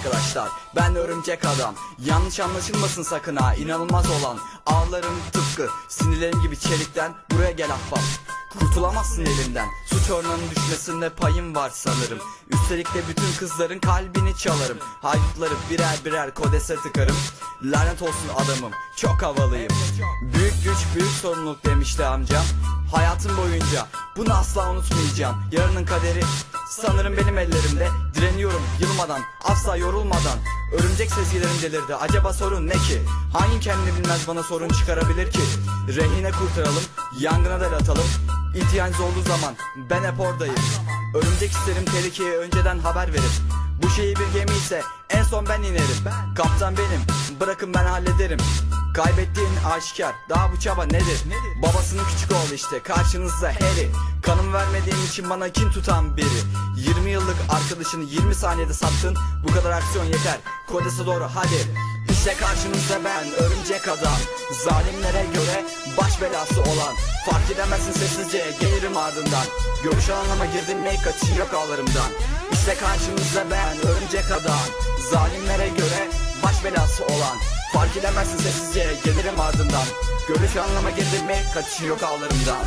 arkadaşlar. Ben örümcek adam. Yanlış anlaşılmasın sakın ha inanılmaz olan. Ağlarım tıpkı sinirlerim gibi çelikten Buraya gel ahbap Kurtulamazsın elimden Suç oranının düşmesinde payım var sanırım. Üstelik de bütün kızların kalbini çalarım. Haydutları birer birer kodese tıkarım. Lanet olsun adamım çok havalıyım. Büyük güç büyük sorumluluk demişti amcam Hayatım boyunca bunu asla unutmayacağım. Yarının kaderi sanırım benim ellerimde Direniyorum yılmadan asla yorulmadan. Örümcek sezgilerim delirdi acaba sorun ne ki? Hangi kendini bilmez bana sorun çıkarabilir ki? Rehine kurtaralım yangına da atalım. İhtiyacınız olduğu zaman ben hep oradayım. Örümcek isterim tehlikeye önceden haber verir. Bu şeyi bir gemi ise en son ben inerim. Kaptan benim bırakın ben hallederim Kaybettiğin aşikar daha bu çaba nedir? Babasının küçük oğlu işte karşınızda Harry. Kanım vermediğim için bana kin tutan biri. 20 yıllık arkadaşını 20 saniyede sattın Bu kadar aksiyon yeter. Kodese doğru hadi. İşte karşınızda ben örümcek adam. Zalimlere göre baş belası olan. Fark edemezsin sessizce gelirim ardından. Görüş alanıma girdim make kaçış yok ağlarımdan. İşte karşınızda ben örümcek adam. Zalimlere göre baş belası olan Fark edemezsin sessizce gelirim ardından. Görüş anlama mi kaçışı yok ağlarımdan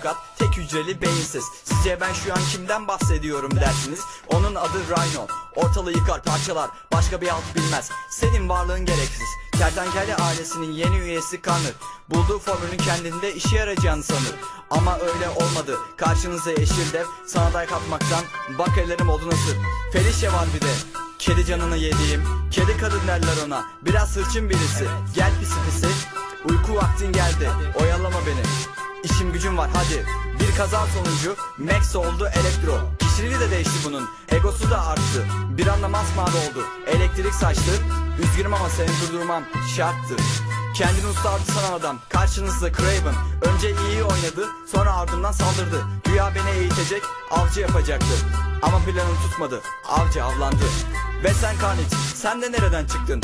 mahlukat, tek hücreli beyinsiz Sizce ben şu an kimden bahsediyorum dersiniz? Onun adı Rhino. Ortalığı yıkar parçalar. Başka bir alt bilmez. Senin varlığın gereksiz. Kertenkele ailesinin yeni üyesi Connor Bulduğu formülün kendinde işe yarayacağını sanır. Ama öyle olmadı. Karşınızda yeşil dev sana dayak atmaktan Bak ellerim oldu nasıl Felicia var bir de. Kedi canını yediğim. Kedi kadın derler ona. Biraz hırçın birisi. Gel pisi pisi. Uyku vaktin geldi. İşim gücüm var hadi. Bir kaza sonucu Max oldu elektro. Kişiliği de değişti bunun Egosu da arttı. Bir anda masmavi oldu Elektrik saçtı. Üzgünüm ama seni durdurmam şarttı. Kendini usta sanan adam Karşınızda Craven. Önce iyi oynadı Sonra ardından saldırdı. Güya beni eğitecek Avcı yapacaktı. Ama planı tutmadı Avcı avlandı. Ve sen Carnage Sen de nereden çıktın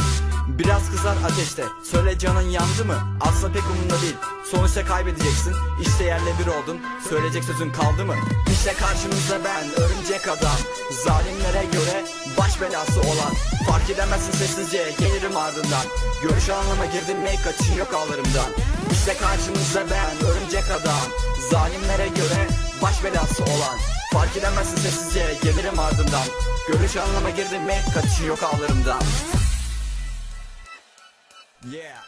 Biraz kızar ateşte. Söyle canın yandı mı? Aslında pek umurumda değil. Sonuçta kaybedeceksin. İşte yerle bir oldun. Söyleyecek sözün kaldı mı? İşte karşınızda ben örümcek adam. Zalimlere göre baş belası olan. Fark edemezsin sessizce gelirim ardından. Görüş anlama girdim make kaçışın yok ağlarımdan. İşte karşınızda ben örümcek adam. Zalimlere göre baş belası olan. Fark edemezsin sessizce gelirim ardından. Görüş anlama girdim make kaçışın yok ağlarımdan Yeah.